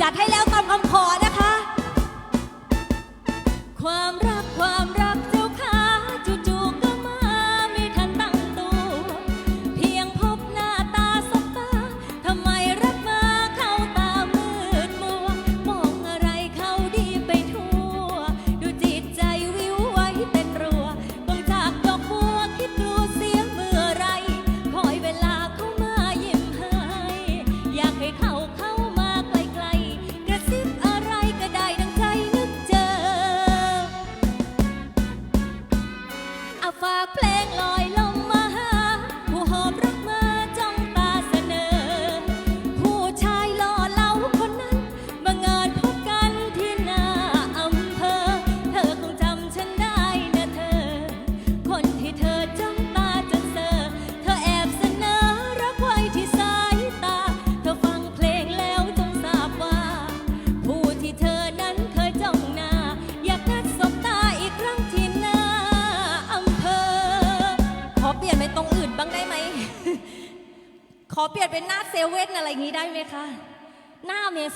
จัดให้แล้วตามคำขอนะคะากเพลงลอย ขอเปลี่ยนเป็นหน้าเซเว่นอะไรอย่างนี้ได้ไหมคะ หน้าเมส